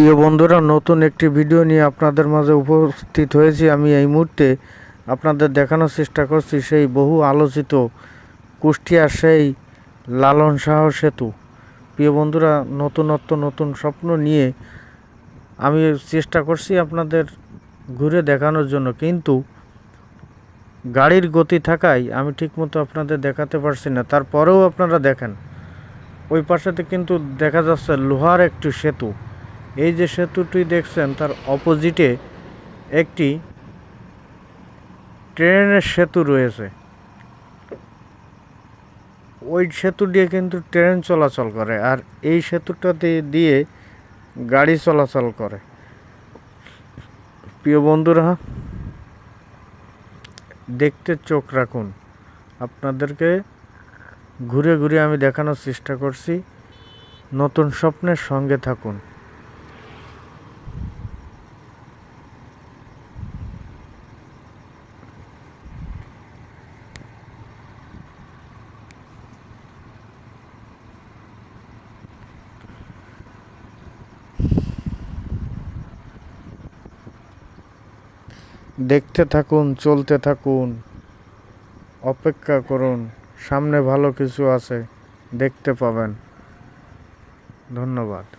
প্রিয় বন্ধুরা, নতুন একটি ভিডিও নিয়ে আপনাদের মাঝে উপস্থিত হয়েছি। আমি এই মুহূর্তে আপনাদের দেখানোর চেষ্টা করছি সেই বহু আলোচিত কুষ্টিয়ার সেই লালন শাহ সেতু। প্রিয় বন্ধুরা, নতুনত্ব, নতুন স্বপ্ন নিয়ে আমি চেষ্টা করছি আপনাদের ঘুরে দেখানোর জন্য। কিন্তু গাড়ির গতি থাকায় আমি ঠিকমতো আপনাদের দেখাতে পারছি না। তারপরেও আপনারা দেখেন, ওই পাশেতে কিন্তু দেখা যাচ্ছে লোহার একটি সেতু। এই যে সেতুটি দেখছেন, তার অপোজিটে একটি ট্রেনের সেতু রয়েছে। ওই সেতু দিয়ে কিন্তু ট্রেন চলাচল করে আর এই সেতুটাতে দিয়ে গাড়ি চলাচল করে। প্রিয় বন্ধুরা, দেখতে চোখ রাখুন। আপনাদেরকে ঘুরে ঘুরে আমি দেখানোর চেষ্টা করছি। নতুন স্বপ্নের সঙ্গে থাকুন। দেখতে থাকুন চলতে থাকুন অপেক্ষা করুন সামনে ভালো কিছু আছে দেখতে পাবেন। ধন্যবাদ।